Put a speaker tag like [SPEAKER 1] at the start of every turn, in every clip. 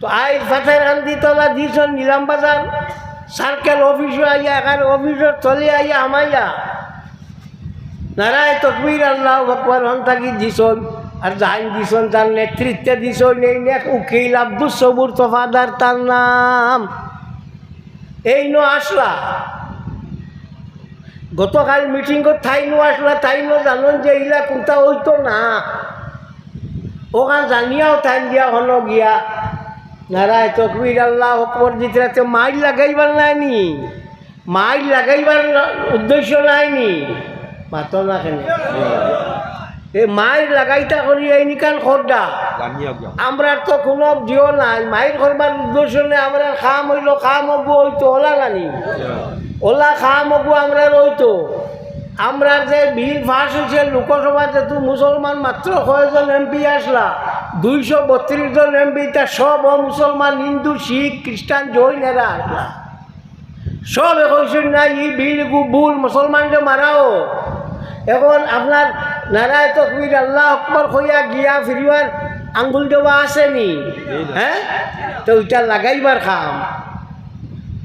[SPEAKER 1] তো আই ফাতের কান্দি তলা দিছন নিলাম বাজার। সার্কেল অফিসে আইয়া, এখানে অফিসের চলে আইয়া আমাইয়া। নারায় তকবীর আল্লাহ আকবর হন থাকি দিছন, আর জাহান দিছন, তার নেতৃত্বে দিছন, এই নেক উকিল আব্দুল সবুর তফাদার তার নাম। এই নো আসলা। গতকাল মিটিং থাই নো আসলা তাই নো জানুন যে ইলা কোনটা হইতো না। ওখান জানিয়াও টাইম দিয়া হলো গিয়া। নারায় তকবির আল্লাহ আকবর দিতে মাইল লাগাইবার নাইনি। মাইল লাগাইবার উদ্দেশ্য নাইনি। মাত না কেন? এই মাইল লাগাইতা করি আইনি কান খোদ্দা আমরা তো কোনো জিও নাই, মাইল করবার উদ্দেশ্য নেই, আমরা খাম হইল, খাম হব হইতো, ওলা নানি। ওলা খাম হব আমরা রইতো। আমরা যে বিল পাস হয়েছে লোকসভাতে তো মুসলমান মাত্র কয়েকজন এমপি আসলা। দুইশো বত্রিশ জন এমপি তা সব মুসলমান হিন্দু, শিখ, খ্রিস্টান জৈন সব কইছেন না ই বিল ভুল, মুসলমানকে মারাও। এখন আপনার নারায় তকবির, আল্লাহ আকবর কইয়া গিয়া ফিরিবার আঙ্গুল দেওয়া আসেনি। হ্যাঁ? তো ইটা লাগাইবার খাম।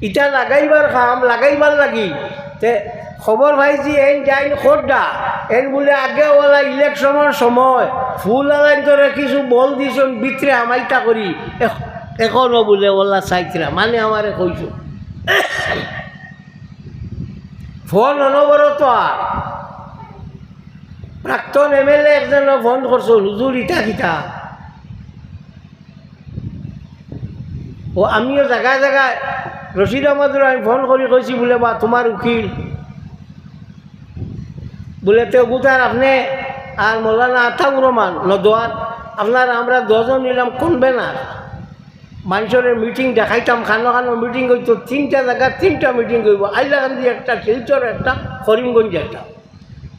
[SPEAKER 1] ইটা লাগাইবার খাম, লাগাইবার লাগি। তে খবর ভাইছি এন যাইন খোদ্দা এন বলে আগে ওলা ইলেকশনের সময়, ফুল আলাইন তোরে কিছু বল দিছন বিত্রে আমাইটা করি এখ- এখনও বলে ওলা চাইতরা মানে আমারে কইছো ফোন অনবরত আর প্রাক্তন এম এল এ একজন ফোন করছ হুজুর ইটা কিটা। ও আমিও জায়গায় জায়গায় রশিদ আহমদুর আমি ফোন করি কইছি বলে বা তোমার উকিল। বলে বুধার আপনি আর মৌলানা আতাউর রহমান নদোয়ার, আপনার আমরা দশজন নিলাম কনভেনার মানুষের মিটিং দেখাইতাম, খানো খানো মিটিং করতো তিনটা জায়গা তিনটা মিটিং করব আইলাকান্দি একটা, শিলচর একটা, করিমগঞ্জ একটা।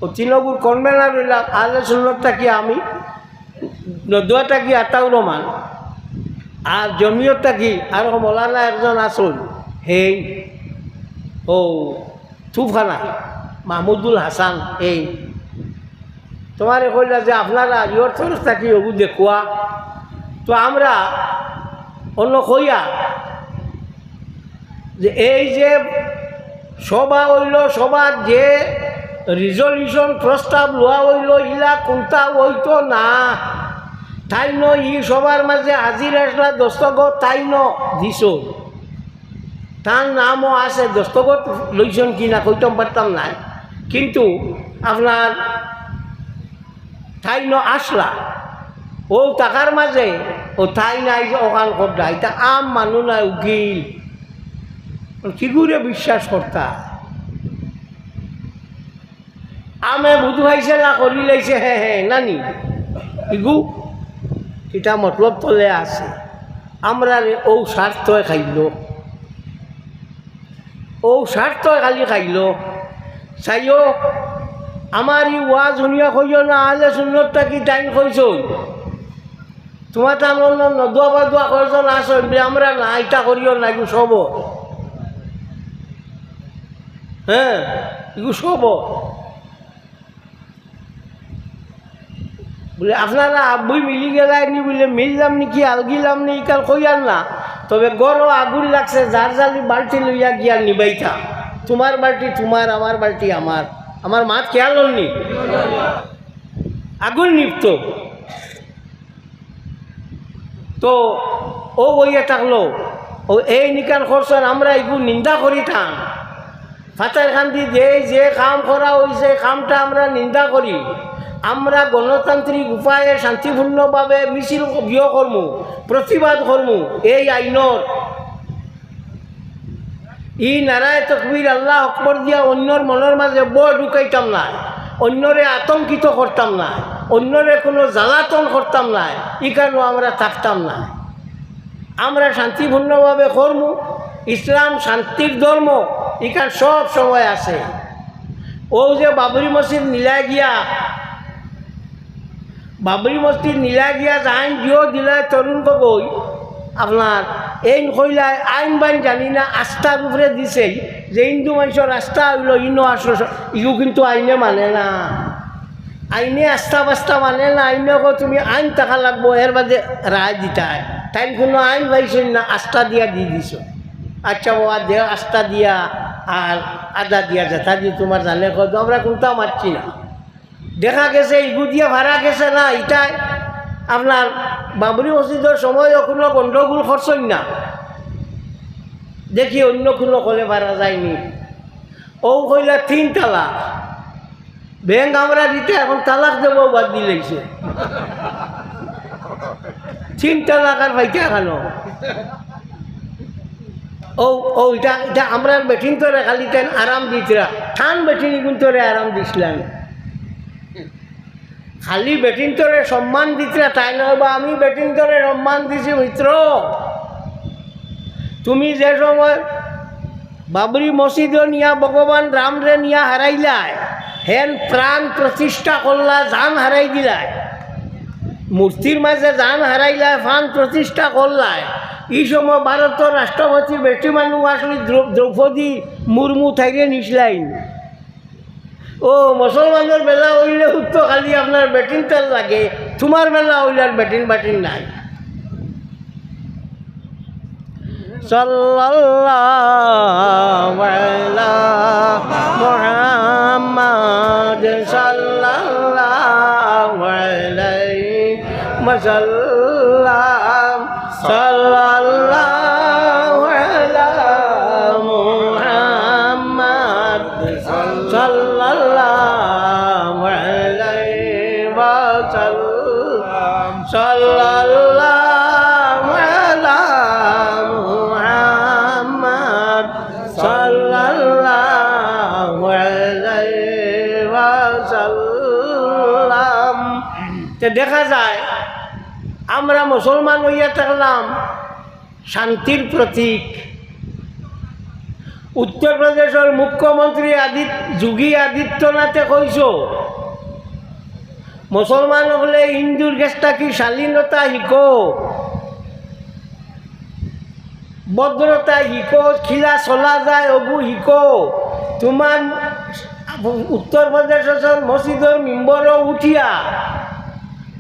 [SPEAKER 1] ও তৃণমূল কনভেনার হইলাম আলে সুন্নত থাকি আমি? নদুয়া থাকি আতাউর রহমান? আর জমিয়ত থাকি আর মৌলানা একজন আসল, হেই, ও তুফানা। মাহমুদুল হাসান, এই। তোমারে কইলা যে আপনারা ইয়র তরফ থাকি ওগু দেখুয়া তো আমরা অন্য কইয়া যে এই যে সভা হইল, সভার যে রিজলিউশন প্রস্তাব লোৱা হইল, ইলা কোনটা হইতো না? তাই ন, ই সবার মাঝে হাজির আসলা দস্তগত তাই ন দিছ। তার নামও আছে দস্তগত লইছেন কি না কইতাম পারতাম না কিন্তু আপনার তাই ন আসলা। ও টাকার মাঝে, ও তাই নাই ওখান করতা এটা আম মানুষ নাই উকিল কিগুরে বিশ্বাস করতা আমে বুধ ভাইছে না করি লাইছে হে হে, নানি। ইগু, এটা মতলব তলে আছে। আমরা ও স্বার্থ খাইল। ও স্বার্থ খালি খাইল। চাইও আমার ই ওয়া শুনিয়া কইও না আলে সুন্দরটা কি টাইম কইছ তোমার তার নদুয়া বা দোয়া কয়জন আসো আমরা না এটা করিও না এগু সব হ্যাঁ এগু সব বলে আপনারা আব্বুই মিলি গেলাইনি বলে মিললাম নাকি আলগিলাম নি কাল কইয়ার না। তবে গরো আগুন লাগছে যার জালি বালতি লইয়া গিয়া নিবাইতা। তোমার বাল্টি তোমার, আমার বাল্টি আমার। আমার মাত খেয়াল হলনি আগুন নিপ্ত তো ও বইয়া থাকল, ও এই নিকান খরচর আমরা এগুলো নিন্দা করিতাম ফাতার খান্দি যে যে কাম করা হয়েছে কামটা আমরা নিন্দা করি। আমরা গণতান্ত্রিক উপায়ে শান্তিপূর্ণভাবে মিছিল গৃহ কর্ম, প্রতিবাদ কর্ম, এই আইনৰ ই নারায় তকবির, আল্লাহ আকবর দিয়া অন্যর মনের মাঝে বই ঢুকাইতাম না অন্যরে আতঙ্কিত করতাম না অন্যরে কোনো জ্বালাতন করতাম না ই কারণে আমরা থাকতাম না আমরা শান্তিপূর্ণভাবে কর্ম ইসলাম শান্তির ধর্ম এখান সব সময় আছে। ও যে বাবরি মসজিদ নীলা গিয়া বাবরি মসজিদ নীলা গিয়া আইন দিও দিলে তরুণ গগৈ আপনার এই কইলাই আইন বাইন জানি না আস্থার উপরে দিছে যে হিন্দু মানুষের আস্থা হইল, ইনো আসলো ইগু কিন্তু আইনে মানে না। আইনে আস্থা বাস্তা মানে না, আইনে তুমি আইন টাকা লাগবো, এর বাদে রায় দিতায় তাই কোনো আইন পাইছেন না, আস্থা দিয়া দিয়ে দিছ। আচ্ছা বাবা, দে আস্থা দিয়া আর আদা দিয়া যেটা দিয়ে তোমার জানে কত, আমরা কোনটা মারছি না। দেখা গেছে, ইগু দিয়ে ভাড়া গেছে না, ইটাই। আপনার বাবরি মসজিদের সময় কোনো গণ্ডগোল খরচই না। দেখি অন্য কোনো কলে ভাড়া যায়নি। ও কইলা, তিন তালাক। ব্যাংক আমরা দিতে, এখন তালাক দেবো, বাদ দিলেছে তিন তালাক আর ভাইটা কেন ও ও, এটা এটা আমরা বেটিন তোরে খালি তেন আরাম দিতরা ঠান বেটিন তোরে আরাম দিছিলাম। খালি বেটিন তোরে সম্মান দিতরা তাই নয় বা আমি বেটিন তোরে সম্মান দিছি, মিত্র। তুমি যে সময় বাবরি মসজিদ নিয়া ভগবান রামরে নিয়া হারাইলায় হেন প্রাণ প্রতিষ্ঠা করলা, জান হারাই দিলায় মূর্তির মাঝে জান হারাইলায় ফান প্রতিষ্ঠা করলায় এই সময় ভারতের রাষ্ট্রপতি বেটি মানুষ আসলে দ্রৌ- দ্রৌপদী মুর্মু থাইরে নিসলাইন। ও মুসলমানের বেলা হইলে তো খালি আপনার বেটিন তেল লাগে। তোমার বেলা হইলে আর বেটিন বাটিন নাই। মুহাম্মাদ সাল্লাল্লাহু আলাইহি দেখা যায়, আমরা মুসলমান হইয়া থাকলাম শান্তির প্রতীক। উত্তরপ্রদেশের মুখ্যমন্ত্রী আদিত্য যোগী আদিত্যনাথে কইস মুসলমান হলে হিন্দুর গেছটা কি শালীনতা শিকো ভদ্রতা শিকো খিলা চলা যায় অবু শিকো তোমার উত্তরপ্রদেশের মসজিদের মেম্বরও উঠিয়া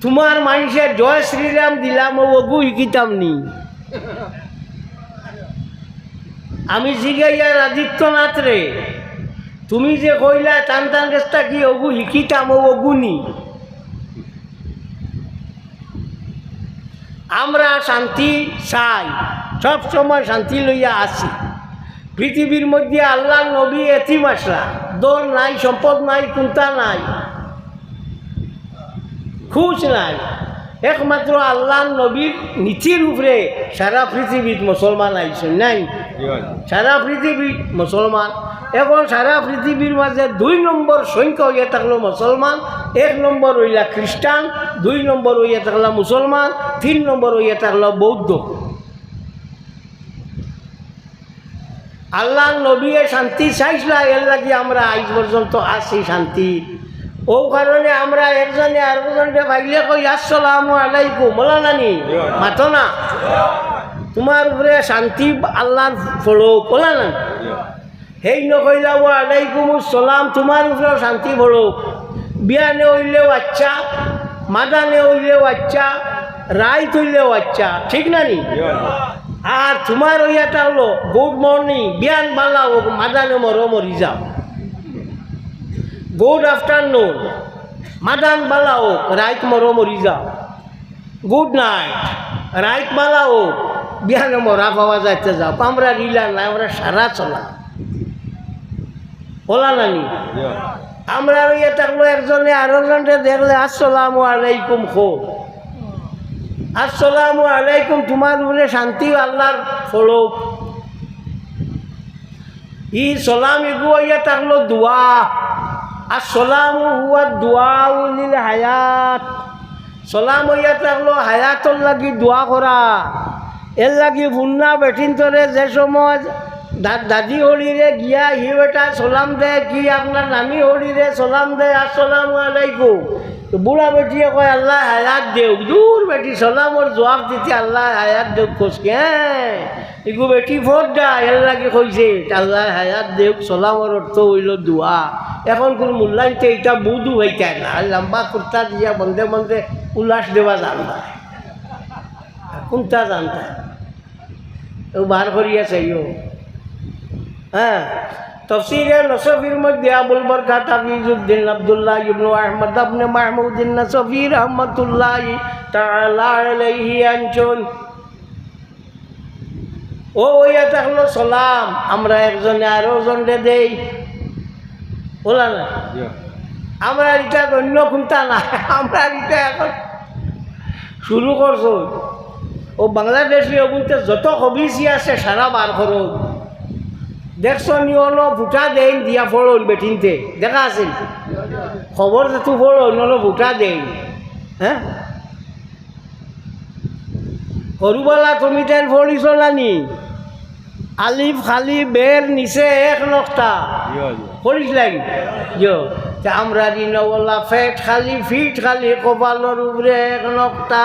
[SPEAKER 1] তোমার মানুষের জয় শ্রীরাম দিলাম ও অগু শিকিতাম নি। আমি জিগাইয়ার আদিত্যনাথ রে, তুমি যে কইলা টান টান গেছটা কি অগু শিকিতাম ও অগুনি আমরা শান্তি চাই, সব সময় শান্তি লইয়া আসি পৃথিবীর মধ্যে আল্লাহ নবী এতিম আসলা দল নাই, সম্পদ নাই, কুন্তা নাই। খুশ নাই। একমাত্র আল্লাহ নবীর নীতির উপরে সারা পৃথিবীত মুসলমান আইছে নাই? সারা পৃথিবীর মুসলমান। এখন সারা পৃথিবীর মাঝে দুই নম্বর সংখ্যা হইয়া থাকল মুসলমান এক নম্বর হইলা খ্রিস্টান দুই নম্বর হইয়া থাকলা মুসলমান তিন নম্বর হইয়া থাকল বৌদ্ধ। আল্লাহ নবী শান্তি চাইছিলা এর লাগি আমরা আজ পর্যন্ত আছি শান্তি। ও কারণে আমরা একজনে আরেকজনকে ভাগলে কই, আসসালামু আলাইকুম, বলা নানি মাতো না। তোমার উপরে শান্তি আল্লাহ ফলো বলা না সেই ও আলাইকুম সালাম তোমার উপরে শান্তি ফলো বিয়ানে হইলেও আচ্ছা মাদানে হইলেও আচ্ছা রায় হইলেও আচ্ছা ঠিক না নি? আর তোমার ওইয়াটা হলো, গুড মর্নিং, বিয়ান বালা হোক মাদানে মরো, মরি যাও। গুড আফটারনুন মাদান বালা হোক রাইত মরো মরি যাও গুড নাইট রাইত বালা হোক বিয়ানে মরা পাওয়া যাইতে যাও আমরা রিলা না আমরা সারা চলা বলা নানি আমরা ওইয়া থাকল একজনে আরও জনকে দেখলে আসসালামু আলাইকুম খো আসসালামু আলাইকুম তোমার উপরে শান্তি আল্লাহর ফলো ই সালাম ইগু ইয়া থাকল দোয়া আসসালামু হুয়া দোয়া উলিল হায়াত। সলাম হইয়া থাকল হায়াতর লাগি দোয়া করা। এর লাগি বুন্না বেঠিন তোরে যে সময় দাদি হরিরে গিয়া হি বেটা সলাম দে কি আপনার নামি হরিরে সলাম দে আসসালামু আলাইকুম। তো বুড়া বেটিয়ে কয়, আল্লাহ হায়াত দেওক দূর বেটি সালামর জবাব দিতে আল্লাহ হায়াত দেওক কসকে হ্যাঁ ইগু বেটি ভোট দা এর কইছে আল্লাহ হায়াত দেওক সালামর অর্থ হইল দোয়া এখন কোন মূল্যায়িত এটা বুধু হইতে না, লম্বা কুর্তা দিয়া বন্ধে বন্ধে উল্লাস দেওয়া জানবা কোনটা জানতা। ও বার করিয়া চাইও হ্যাঁ তফসিরে নসফির মধ্যে আবুল বরকাত হাফিজুদ্দিন আব্দুল্লাহ ইবনু আহমদ আবনে মাহমুদ্দিন নসফি রহমতুল্লাহ তাআলা আলাইহি আনচুন। ও ওইয়া থাকল সালাম আমরা একজনে আরও জনরে দেই। বলা না? আমরা এটা অন্য কোনটা না আমরা এটা এখন শুরু করছ। ও বাংলাদেশি বলতে যত হবিসি আছে সারা বার করো। দেখছ নিয়ন ভুটা দেন দিয়া ফলন বেটিনতে দেখা আছিল। খবর যে তু ফলন নলো ভুটা দেন হ্যাঁ সৰুবেলা তুমি তেন ফলিছ নানি? আলিফ খালি বের নিচে এক নকটা ফলিস লাগি আমরা দিনওয়ালা ফেট খালি ফিট খালি কপালর উপরে এক নকটা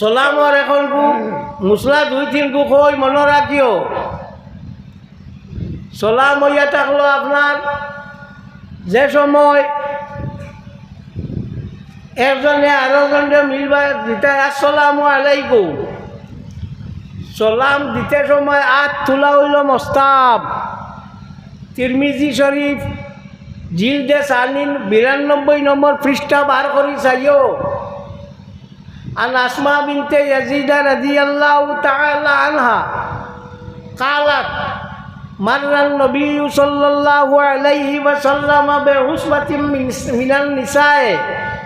[SPEAKER 1] সালামর এখন কু মুসলা দুই তিন কু কই মনে রাখিও সালাম হইয়া থাকল আপনার যে সময় একজনে আরও জনে মিলবা দিতে আসসালামু আলাইকুম সালাম দিতে সময় আত তোলা হইল মস্তাব তিরমিজি শরীফ জিলদে সানিন বিরানব্বই নম্বর পৃষ্ঠা বার করি চাইও। عن أسماء بنت يزيد رضي الله تعالى عنها قالت مر النبي صلى الله عليه وسلم بعصبة من من النساء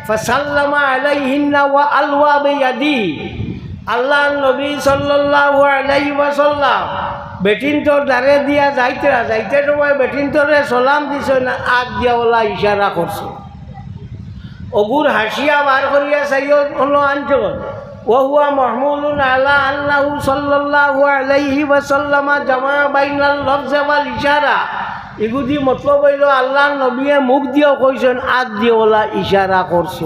[SPEAKER 1] فسلم عليهن وألوى بيده আল্লাহ নবী সাল্লাল্লাহু আলাইহি ওয়াসাল্লাম বেটিন তোর দাঁড়ে দিয়া যাইতে যাইতে সময় বেটিন তোরে সালাম দিছে না আগ দিয়া ওলা ইশারা করছে অগুর হাসিয়া বার করিয়া চাইও হলো আঞ্চল। মাহমুদুন আলা আল্লাহু সাল্লাল্লাহু আলাইহি ওয়াসাল্লামা জামা বাইনাল লফজ ওয়াল ইশারা। এগুদি মতলব হইল আল্লাহ নবীয়ে মুখ দিয়েও কইছেন আগ দিয়ে ওলা ইশারা করছ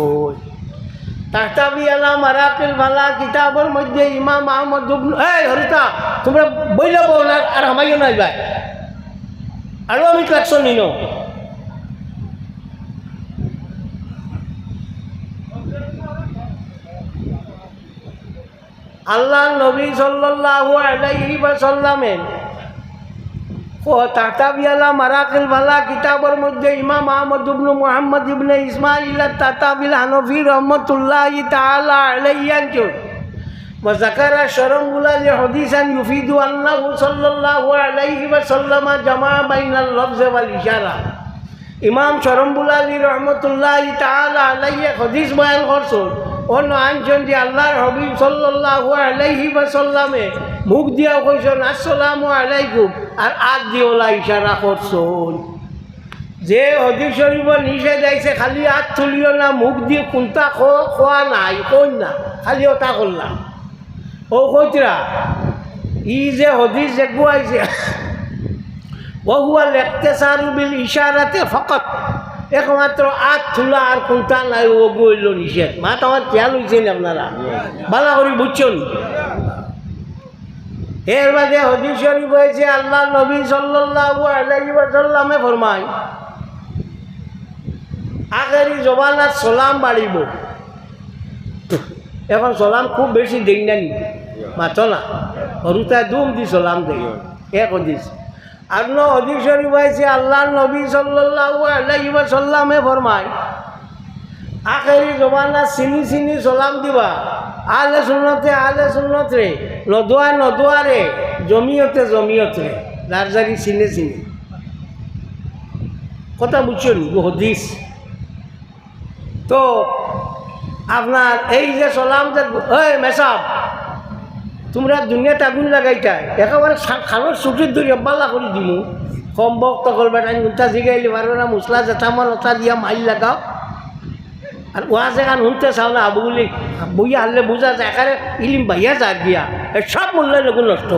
[SPEAKER 1] তাহতাবি আলা মারাকিল ভালা কিতাবের মধ্যে ইমাম আহমদ এই হরিতা, তোমরা বইলে বল আর হামাইও নাই ভাই। আৰু আমি ক্লাকশন নিনো আল্লাহ নবী সাল্লাল্লাহু আলাইহি ওয়াসাল্লামের ও তাতাবিয়ালা মারাকিল ভালা কিতাবের মধ্যে ইমাম আহমদ ইবনু মুহাম্মদ ইবনে ইসমাইল তাতাবিল হানফি রহমতুল্লাহ তাআলা আলাইহি আনজুর وذكر شرمولا لحديثا يفيد أنه صلى الله عليه وسلم جمع بين اللفظ والإشارة ইমাম শরমবুল্লাহ রহমতুল্লাহ তাআলা আলাইহি হদিস বয়ান করছেন অন্য আনছেন যে আল্লাহর হবিব সাল্লাল্লাহু আলাইহি ওয়াসাল্লামে মুখ দিয়া কইছেন, আসসালামু আলাইকুম। আর আগ দিওলা ইশারা করছেন। যে হদিস শরীফ নিষেধ যাইছে খালি হাত তুলিও না, মুখ দিয়ে কোনটা খোয়া নাই কই না, খালি ওটা করলাম। ও কইতরা, ই যে হদিস যে গুয়াইছে ওহুয়া লেকতেসারু বিল ইশারাতে ফকত। একমাত্র আট থুলা আর কোনটা নাই, ও গইল নিষেধ। মা, তোমার খেয়াল হয়েছেন আপনারা? ভালো করে বুঝছেন এর বাদে হদিস শরীফ হয়েছে, আল্লাহ নবী সাল্লাল্লাহু ফরমায়, আগেরই জবানাত সালাম বাড়িব। এখন সালাম খুব বেশি দেই না নি? মাথো না সৰুতে দুম দি সালাম দেই। এক হদিস। ন হদিস শরীফ হয়েছে আল্লাহ নবী সাল্লাল্লাহু আলাইহি ওয়াসাল্লামে ফরমায়, আখেরি জমানা চিনি চিনি চলাম দিবা আলে শুনতে আলে শুনতে নদুয়া নদুয়ারে, জমিয়তে জমিয়তে, লারজারি চিনে চিনে কথা বুঝছেন হদিস। তো, আপনার এই যে চলাম যে ওই মেসাব তোমরা দুনিয়াতে আগুন লাগাইতা একেবারে খানোর চুটির ধরে বাল্লা করে দিমু। কম বক্ত করবে টাইম উঠা জিগাইলে পারবে না, মশলা জেঠামা লতা দিয়া মাইল লাগাও। আর ওয়াজ এখান শুনতে চাও না আবুগুলি বইয়া হারলে বুঝা যায় একারে ইলিম বাইয়া যার গিয়া। এ সব মূল্য লগুন নষ্ট।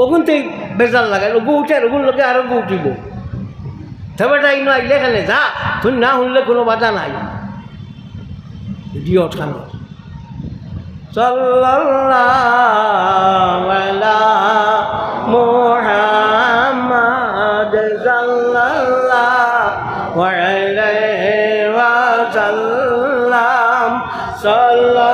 [SPEAKER 1] ওগুন তো বেজাল লাগাই ওগু উঠে ওগুন লোকে আরও উঠিব। তবে তাই না আইলে এখানে যা, তুই না শুনলে কোনো বাধা নাই। ইডিয়ট খানো সাল্লাল্লাহু আলা মুহাম্মাদ সাল্লাল্লাহু আলাইহি ওয়া সাল্লাম সাল্লাল্লাহু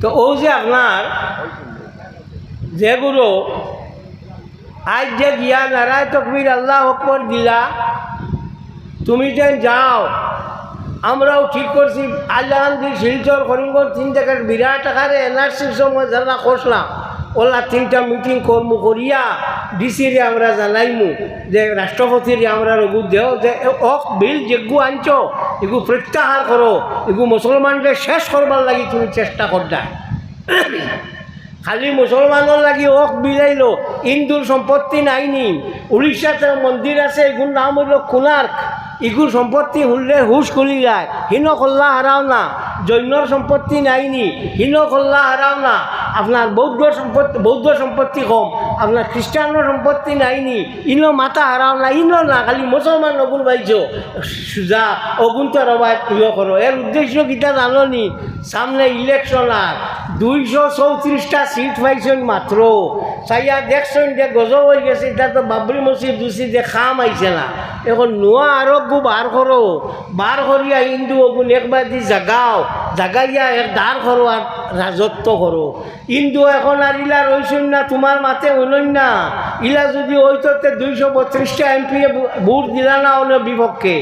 [SPEAKER 1] তো ও যে আপনার যে গুরু, আজ যে গিয়া নারায় তকবির আল্লাহ অকবর দিলা তুমি যে যাও, আমরাও ঠিক করছি। আল্লাহ শিলচর, করিমগঞ্জ তিন জায়গার বিরাট আকারে এনআরসির সময় যারা করলাম ওলা তিনটা মিটিং করমু করিয়া ডিসিরে আমরা জানাইমু যে রাষ্ট্রপতিরে আমরা রঘু দেও যে অক বিল যেগু আনছ, এগু প্রত্যাহার করো এগু মুসলমানকে শেষ করবার লাগি তুমি চেষ্টা করদা খালি মুসলমানের লাগি ওক বিলাইলো হিন্দুর সম্পত্তি নাইনি উড়িষ্যাতে মন্দির আছে এগুর নাম হইল কোনার্ক ইগুর সম্পত্তি শুনলে হুশ খুলি যায়। হীন কল্লা হারাও না। জৈনর সম্পত্তি নাইনি হীন কল্লা হারাও না। আপনার বৌদ্ধ সম্পত্তি বৌদ্ধ সম্পত্তি কম। আপনার খ্রিস্টানের সম্পত্তি নাইনি ইনো মাথা হারাও না। ইনো না, খালি মুসলমান অগুন বাইছ সুজা অগুন তো রবায় প্রিয় করো এর উদ্দেশ্য কিটা জাননি সামনে ইলেকশন আর দুইশো চৌত্রিশটা সিট পাইছেন মাত্র চাইয়া দেখছেন যে গজব হয়ে গেছে এটা তো বাবরি মসজিদ দুসি যে খাম আইছে না। এখন নোয়া আরও গু বার করো বার করিয়া হিন্দু অগুন একবার দি জাগাও। জাগাইয়া এক দাঁড় করো আর রাজত্ব করো হিন্দু এখন আর ইলা রইছেন না তোমার মাতে হইলই না। ইলা যদি ওইতে দুইশো বত্রিশটা এমপি ভোট দিলা না হলে বিপক্ষে।